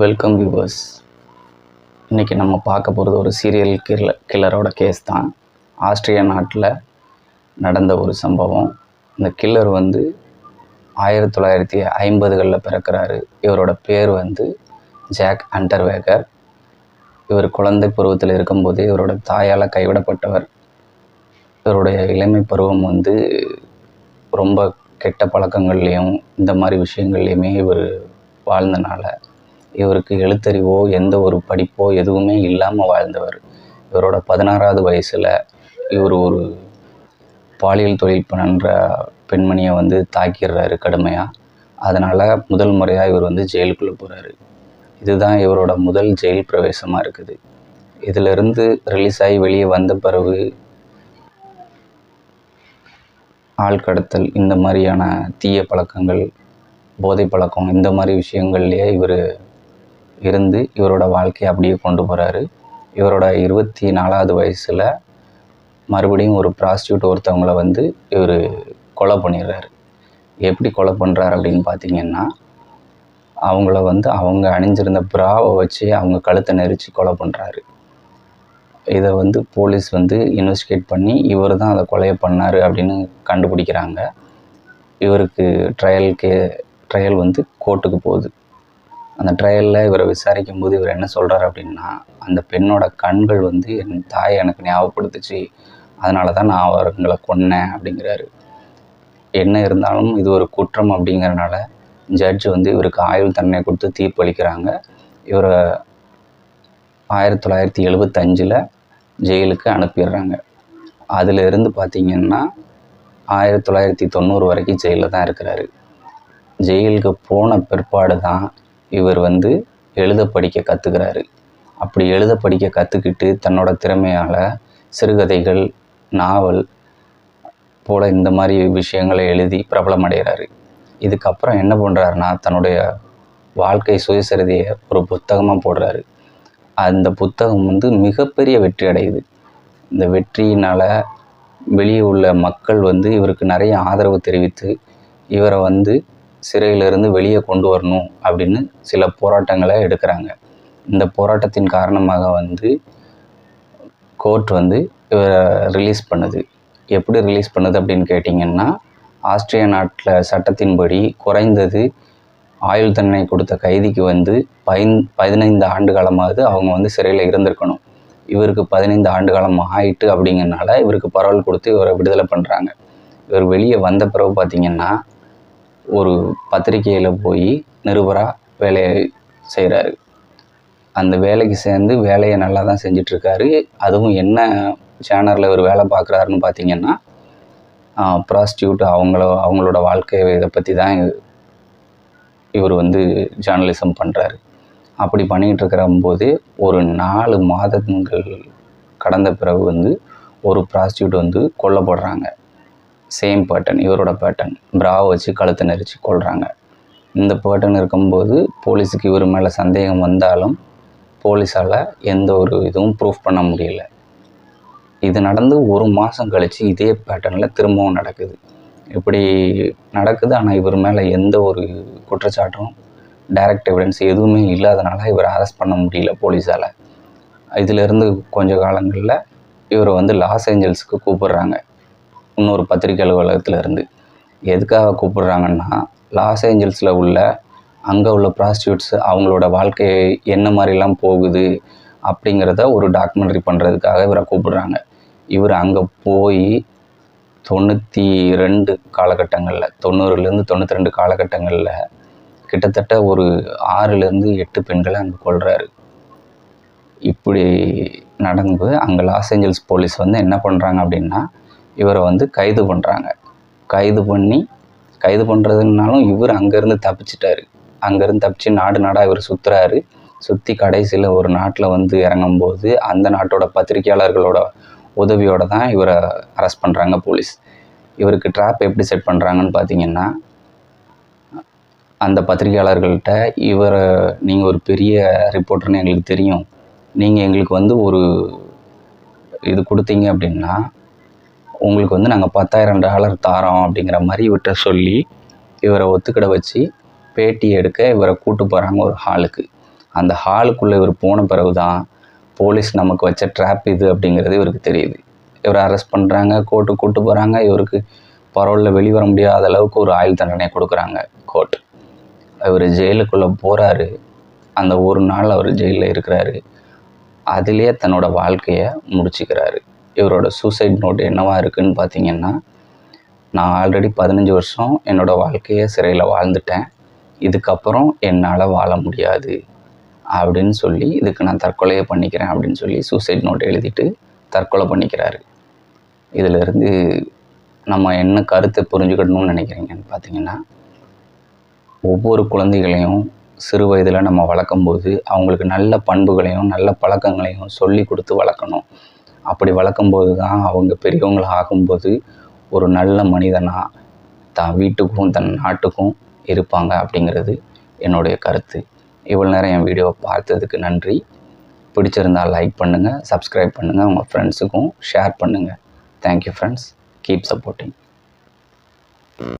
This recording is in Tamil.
வெல்கம் வியூவர்ஸ் இன்றைக்கி நம்ம பார்க்க போகிறது ஒரு சீரியல் கில்ல கில்லரோட கேஸ் தான். ஆஸ்திரிய நாட்டில் நடந்த ஒரு சம்பவம். இந்த கில்லர் வந்து ஆயிரத்தி தொள்ளாயிரத்தி ஐம்பதுகளில் பிறக்கிறாரு. இவரோட பேர் வந்து ஜாக் அண்டர்வேகர். இவர் குழந்தை பருவத்தில் இருக்கும்போது இவரோட தாயால் கைவிடப்பட்டவர். இவருடைய இளமை பருவம் வந்து ரொம்ப கெட்ட பழக்கங்கள்லேயும் இந்த மாதிரி விஷயங்கள்லையுமே இவர் வாழ்ந்தனால இவருக்கு எழுத்தறிவோ எந்த ஒரு படிப்போ எதுவுமே இல்லாமல் வாழ்ந்தவர். இவரோட பதினாறாவது வயசில் இவர் ஒரு பாலியல் தொழில் பண்ணுற பெண்மணியை வந்து தாக்கிடுறாரு கடுமையாக அதனால் முதல் முறையாக இவர் வந்து ஜெயிலுக்குள்ளே போகிறாரு இதுதான் இவரோட முதல் ஜெயில் பிரவேசமாக இருக்குது. இதிலிருந்து ரிலீஸ் ஆகி வெளியே வந்த பிறகு ஆள் கடத்தல் இந்த மாதிரியான தீய பழக்கங்கள் போதை பழக்கம் இந்த மாதிரி விஷயங்கள்லேயே இவர் இருந்து இவரோட வாழ்க்கையை அப்படியே கொண்டு போகிறாரு இவரோட இருபத்தி நாலாவது வயசில் மறுபடியும் ஒரு ப்ராஸ்டியூட் ஒருத்தவங்கள வந்து இவர் கொலை பண்ணிடுறாரு. எப்படி கொலை பண்ணுறாரு அப்படின்னு பார்த்தீங்கன்னா அவங்கள வந்து அவங்க அணிஞ்சிருந்த ப்ராவை வச்சு அவங்க கழுத்தை நெரிச்சு கொலை பண்ணுறாரு இதை வந்து போலீஸ் வந்து இன்வெஸ்டிகேட் பண்ணி இவர் தான் அதை கொலையை பண்ணார் அப்படின்னு கண்டுபிடிக்கிறாங்க. இவருக்கு ட்ரையலுக்கு ட்ரையல் வந்து கோர்ட்டுக்கு போகுது. அந்த ட்ரையலில் இவரை விசாரிக்கும் போது இவர் என்ன சொல்கிறார் அப்படின்னா அந்த பெண்ணோட கண்கள் வந்து என் தாயை எனக்கு ஞாபகப்படுத்துச்சு. அதனால தான் நான் அவர்களை கொன்னேன் அப்படிங்கிறாரு. என்ன இருந்தாலும் இது ஒரு குற்றம் அப்படிங்கிறனால ஜட்ஜ் வந்து இவருக்கு ஆயுள் தண்டனை கொடுத்து தீர்ப்பு அளிக்கிறாங்க. இவரை ஆயிரத்தி தொள்ளாயிரத்தி எழுபத்தஞ்சில் ஜெயிலுக்கு அனுப்பிடுறாங்க. அதில் இருந்து பார்த்திங்கன்னா ஆயிரத்தி தொள்ளாயிரத்தி தொண்ணூறு வரைக்கும் ஜெயிலில் தான் இருக்கிறாரு. ஜெயிலுக்கு போன பிற்பாடு தான் இவர் வந்து எழுத படிக்க கற்றுக்கிறாரு அப்படி எழுத படிக்க கற்றுக்கிட்டு தன்னோட திறமையால் சிறுகதைகள் நாவல் போல் இந்த மாதிரி விஷயங்களை எழுதி பிரபலமடைகிறாரு. இதுக்கப்புறம் என்ன பண்ணுறாருன்னா தன்னுடைய வாழ்க்கை சுயசரிதையை ஒரு புத்தகமாக போடுறாரு. அந்த புத்தகம் வந்து மிகப்பெரிய வெற்றி அடையுது. இந்த வெற்றியினால் வெளியே உள்ள மக்கள் வந்து இவருக்கு நிறைய ஆதரவு தெரிவித்து இவரை வந்து சிறையிலிருந்து வெளியே கொண்டு வரணும் அப்படின்னு சில போராட்டங்களை எடுக்கிறாங்க. இந்த போராட்டத்தின் காரணமாக வந்து கோர்ட் வந்து இவரை ரிலீஸ் பண்ணுது. எப்படி ரிலீஸ் பண்ணுது அப்படின்னு கேட்டிங்கன்னா ஆஸ்திரிய நாட்டில் சட்டத்தின்படி குறைந்தது ஆயுள் தண்டனை கொடுத்த கைதிக்கு வந்து பயன் பதினைந்து ஆண்டு காலமாவது அவங்க வந்து சிறையில் இருந்திருக்கணும். இவருக்கு பதினைந்து ஆண்டு காலம் ஆயிட்டு அப்படிங்கிறனால இவருக்கு பரவல் கொடுத்து இவரை விடுதலை பண்ணுறாங்க இவர் வெளியே வந்த பிறகு பார்த்திங்கன்னா ஒரு பத்திரிகையில் போய் நிருபராக வேலையை செய்கிறாரு அந்த வேலைக்கு சேர்ந்து வேலையை நல்லா தான் செஞ்சிட்ருக்காரு. அதுவும் என்ன சேனலில் இவர் வேலை பார்க்குறாருன்னு பார்த்தீங்கன்னா ப்ராஸ்டியூட் அவங்கள அவங்களோட வாழ்க்கை இதை பற்றி தான் இவர் வந்து ஜேர்னலிசம் பண்ணுறாரு அப்படி பண்ணிகிட்ருக்கிறம்போது ஒரு நாலு மாதங்கள் கடந்த பிறகு வந்து ஒரு ப்ராஸ்டியூட் வந்து கொல்லப்படுறாங்க. சேம் பேட்டர்ன் இவரோட பேட்டர்ன் பிராவை வச்சு கழுத்தை நெரிச்சு கொள்கிறாங்க இந்த பேட்டர்ன் இருக்கும்போது போலீஸுக்கு இவர் மேலே சந்தேகம் வந்தாலும் போலீஸால் எந்த ஒரு இதுவும் ப்ரூஃப் பண்ண முடியல. இது நடந்து ஒரு மாதம் கழித்து இதே பேட்டர்னில் திரும்பவும் நடக்குது. இப்படி நடக்குது ஆனால் இவர் மேலே எந்த ஒரு குற்றச்சாட்டும் டைரக்ட் எவிடன்ஸ் எதுவுமே இல்லாதனால இவரை அரெஸ்ட் பண்ண முடியல போலீஸால். இதிலிருந்து கொஞ்ச காலங்களில் இவரை வந்து லாஸ் ஏஞ்சல்ஸுக்கு கூப்பிடுறாங்க. இன்னொரு பத்திரிகை அலுவலகத்தில் இருந்து. எதுக்காக கூப்பிடுறாங்கன்னா லாஸ் ஏஞ்சல்ஸில் உள்ள அங்கே உள்ள ப்ராஸ்டியூட்ஸ் அவங்களோட வாழ்க்கை என்ன மாதிரிலாம் போகுது அப்படிங்கிறத ஒரு டாக்குமெண்ட்ரி பண்ணுறதுக்காக இவரை கூப்பிடுறாங்க. இவர் அங்கே போய் தொண்ணூற்றி ரெண்டு காலகட்டங்களில் தொண்ணூறுலேருந்து தொண்ணூற்றி ரெண்டு காலகட்டங்களில் கிட்டத்தட்ட ஒரு ஆறுலேருந்து எட்டு பெண்களை அங்கே கொள்கிறாரு இப்படி நடந்து அங்கே லாஸ் ஏஞ்சல்ஸ் போலீஸ் வந்து என்ன பண்ணுறாங்க அப்படின்னா இவரை வந்து கைது பண்ணுறாங்க கைது பண்ணி கைது பண்ணுறதுனாலும் இவர் அங்கேருந்து தப்பிச்சிட்டாரு. அங்கேருந்து தப்பிச்சு நாடு நாடாக இவர் சுற்றுறாரு சுற்றி கடைசியில் ஒரு நாட்டில் வந்து இறங்கும்போது அந்த நாட்டோட பத்திரிகையாளர்களோட உதவியோடு தான் இவரை அரெஸ்ட் பண்ணுறாங்க போலீஸ். இவருக்கு ட்ராப் எப்படி செட் பண்ணுறாங்கன்னு பார்த்தீங்கன்னா அந்த பத்திரிகையாளர்கள்ட்ட இவரை நீங்கள் ஒரு பெரிய ரிப்போர்ட்டர்னு எங்களுக்கு தெரியும். நீங்கள் எங்களுக்கு வந்து ஒரு இது கொடுத்தீங்க அப்படின்னா உங்களுக்கு வந்து நாங்கள் பத்தாயிரம் டாலர் தாரோம் அப்படிங்கிற மாதிரி இவர்கிட்ட சொல்லி இவரை ஒத்துக்கிட வச்சு பேட்டி எடுக்க இவரை கூட்டு போகிறாங்க ஒரு ஹாலுக்கு அந்த ஹாலுக்குள்ளே இவர் போன பிறகு தான் போலீஸ் நமக்கு வச்ச ட்ராப் இது அப்படிங்கிறது இவருக்கு தெரியுது. இவரை அரெஸ்ட் பண்ணுறாங்க கோர்ட்டு கூட்டு போகிறாங்க இவருக்கு பரோலில் வெளிவர வர முடியாத அளவுக்கு ஒரு ஆயுள் தண்டனை கொடுக்குறாங்க கோர்ட் இவர் ஜெயிலுக்குள்ளே போகிறாரு அந்த ஒரு நாள் அவர் ஜெயிலில் இருக்கிறாரு. அதிலே தன்னோட வாழ்க்கையை முடிச்சுக்கிறாரு. இவரோட சூசைட் நோட் என்னவாக இருக்குதுன்னு பார்த்தீங்கன்னா நான் ஆல்ரெடி பதினஞ்சு வருஷம் என்னோடய வாழ்க்கையை சிறையில் வாழ்ந்துட்டேன். இதுக்கப்புறம் என்னால் வாழ முடியாது அப்படின்னு சொல்லி இதுக்கு நான் தற்கொலையை பண்ணிக்கிறேன் அப்படின்னு சொல்லி சூசைட் நோட் எழுதிட்டு தற்கொலை பண்ணிக்கிறாரு. இதிலிருந்து நம்ம என்ன கருத்தை புரிஞ்சுக்கணும்னு நினைக்கிறீங்கன்னு பார்த்தீங்கன்னா ஒவ்வொரு குழந்தைகளையும் சிறு வயதில் நம்ம வளர்க்கும்போது அவங்களுக்கு நல்ல பண்புகளையும் நல்ல பழக்கங்களையும் சொல்லி கொடுத்து வளர்க்கணும். அப்படி வளர்க்கும்போது தான் அவங்க பெரியவங்களை ஆகும்போது ஒரு நல்ல மனிதனாக தான் வீட்டுக்கும் தன் நாட்டுக்கும் இருப்பாங்க அப்படிங்கிறது என்னுடைய கருத்து. இவ்வளோ நேரம் என் வீடியோவை பார்த்ததுக்கு நன்றி. பிடிச்சிருந்தால் லைக் பண்ணுங்கள் சப்ஸ்கிரைப் பண்ணுங்கள் உங்கள் ஃப்ரெண்ட்ஸுக்கும் ஷேர் பண்ணுங்கள் தேங்க்யூ ஃப்ரெண்ட்ஸ் கீப் சப்போர்ட்டிங்